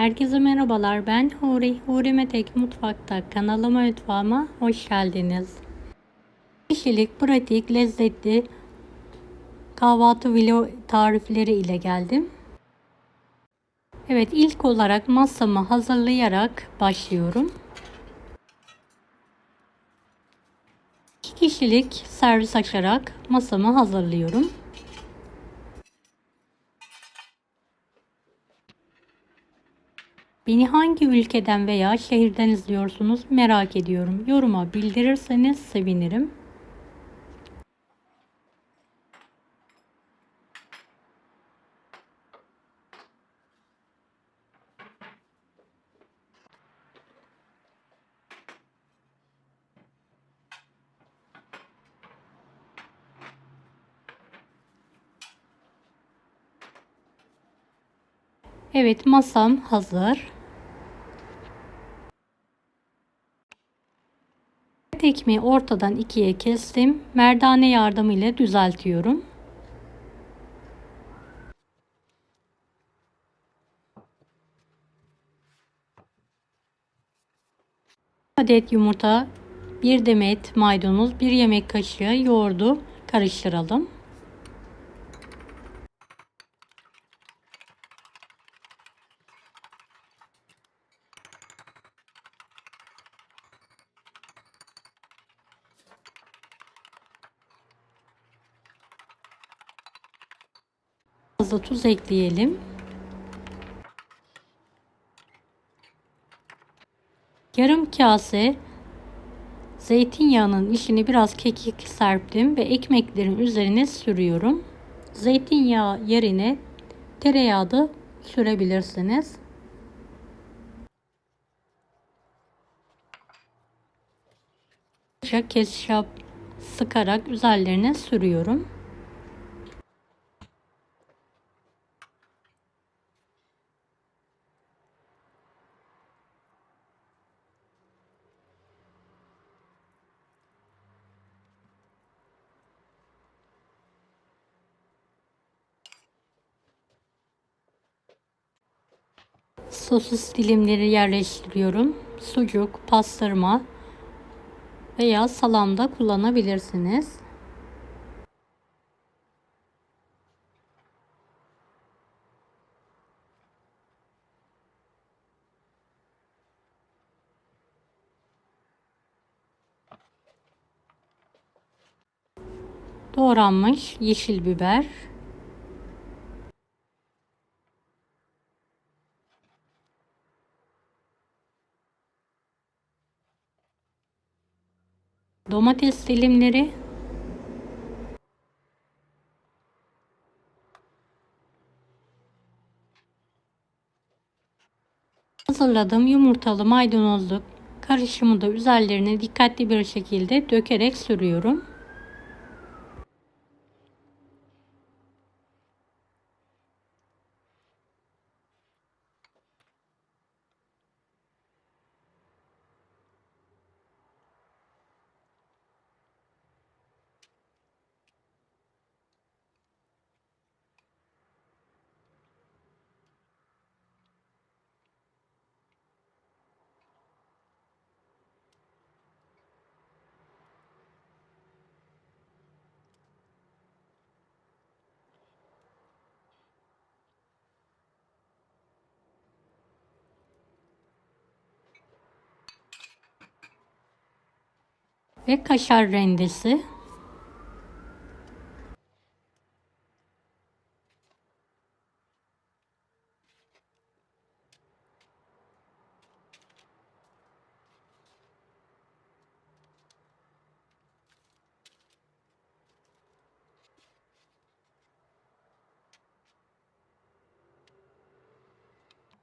Herkese merhabalar. Ben Huri. Huri Metek Mutfak'ta kanalıma mutfağıma hoş geldiniz. Kişilik, pratik, lezzetli kahvaltı video tarifleri ile geldim. Evet ilk olarak masamı hazırlayarak başlıyorum. 2 kişilik servis açarak masamı hazırlıyorum. Beni hangi ülkeden veya şehirden izliyorsunuz merak ediyorum. Yoruma bildirirseniz sevinirim. Evet masam hazır. Ekmeği ortadan ikiye kestim. Merdane yardımıyla düzeltiyorum. adet yumurta, bir demet maydanoz, bir yemek kaşığı yoğurdu karıştıralım. Fazla tuz ekleyelim. Yarım kase zeytinyağının içine biraz kekik serptim ve ekmeklerin üzerine sürüyorum. Zeytinyağı yerine tereyağı da sürebilirsiniz. Ketçap sıkarak üzerlerine sürüyorum. Sosis dilimleri yerleştiriyorum. Sucuk, pastırma veya salamda kullanabilirsiniz. Doğranmış yeşil biber, domates dilimleri hazırladığım yumurtalı maydanozlu karışımı da üzerlerine dikkatli bir şekilde dökerek sürüyorum. Ve kaşar rendesi.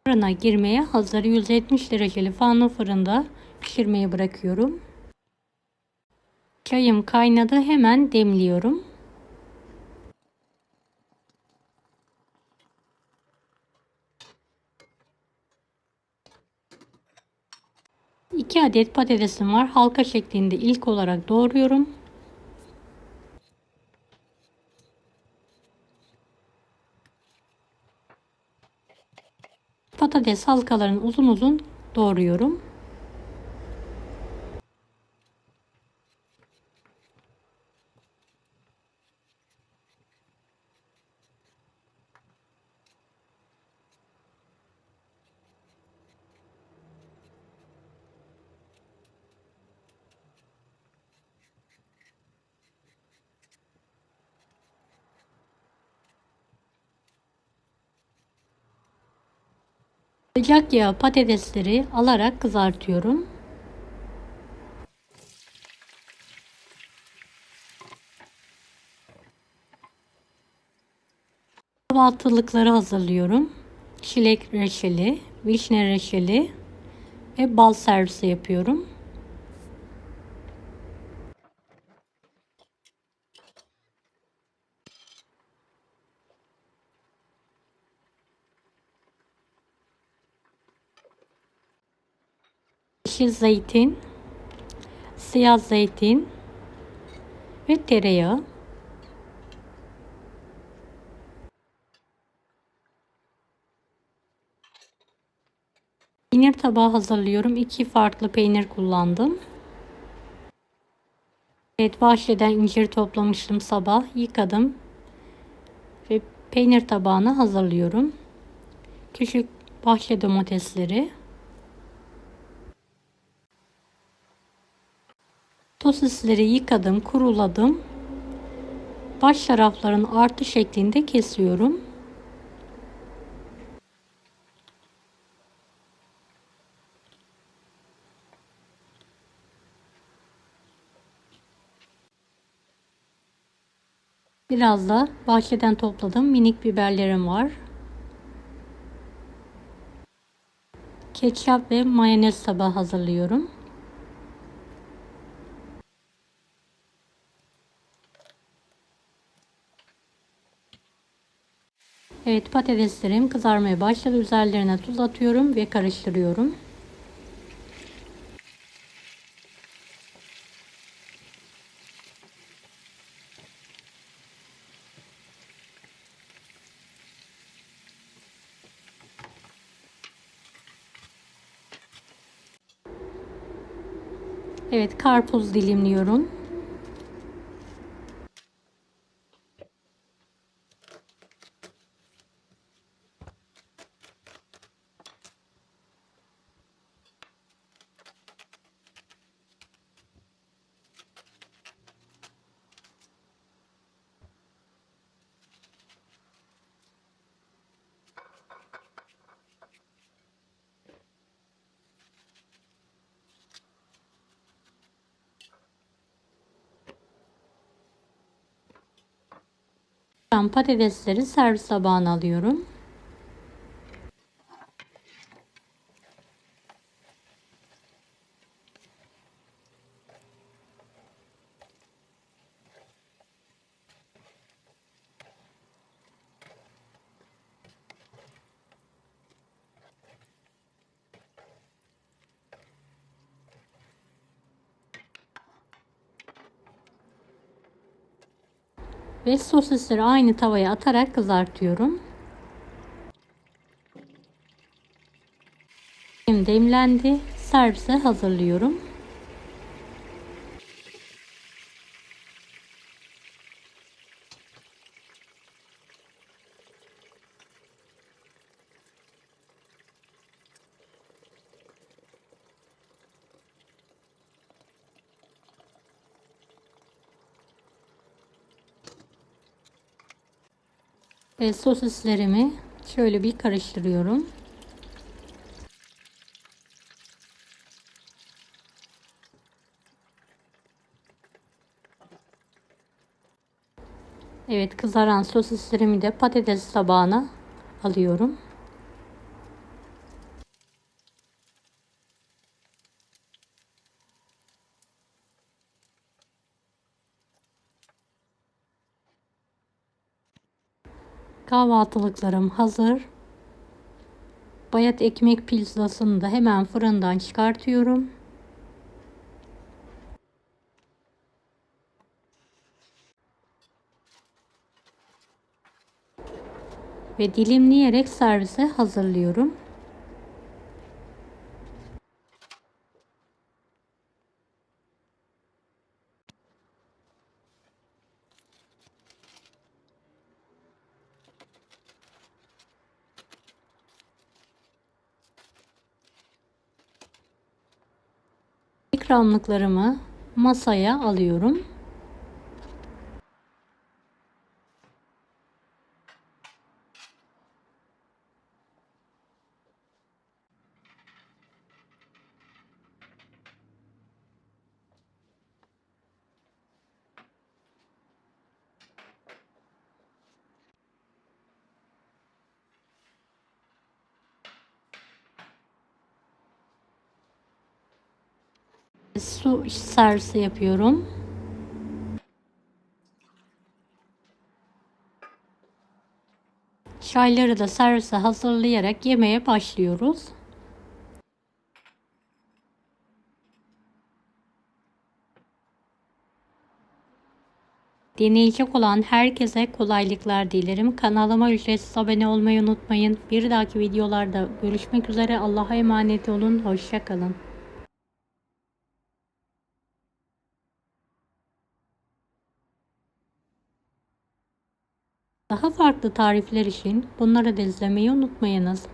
Fırına girmeye hazır 170 dereceli fanlı fırında pişirmeye bırakıyorum. Çayım kaynadı hemen demliyorum. İki adet patatesim var. Halka şeklinde ilk olarak doğruyorum. Patates halkalarını uzun uzun doğruyorum. Sıcak yağ patatesleri alarak kızartıyorum. Kahvaltılıkları hazırlıyorum. Çilek reçeli, vişne reçeli ve bal servisi yapıyorum. Yeşil zeytin, siyah zeytin ve tereyağı. Peynir tabağı hazırlıyorum. İki farklı peynir kullandım. Evet, bahçeden incir toplamıştım sabah. Yıkadım. Ve peynir tabağını hazırlıyorum. Küçük bahçe domatesleri. Sosisleri yıkadım, kuruladım. Baş taraflarını artı şeklinde kesiyorum. Biraz da bahçeden topladım minik biberlerim var. Ketçap ve mayonez tabağı hazırlıyorum. Evet patateslerim kızarmaya başladı. Üzerlerine tuz atıyorum ve karıştırıyorum. Evet karpuz dilimliyorum. Ben patatesleri servis tabağına alıyorum. Ve sosisleri aynı tavaya atarak kızartıyorum. Demlendi. Servise hazırlıyorum. Ve sosislerimi şöyle bir karıştırıyorum. Evet kızaran sosislerimi de patates tabağına alıyorum. Kahvaltılıklarım hazır. Bayat ekmek pizzasını da hemen fırından çıkartıyorum. Ve dilimleyerek servise hazırlıyorum. İkramlıklarımı masaya alıyorum. Su servisi yapıyorum. Çayları da servise hazırlayarak yemeğe başlıyoruz. Deneyecek olan herkese kolaylıklar dilerim. Kanalıma ücretsiz abone olmayı unutmayın. Bir dahaki videolarda görüşmek üzere. Allah'a emanet olun. Hoşçakalın. Daha farklı tarifler için bunları da izlemeyi unutmayınız.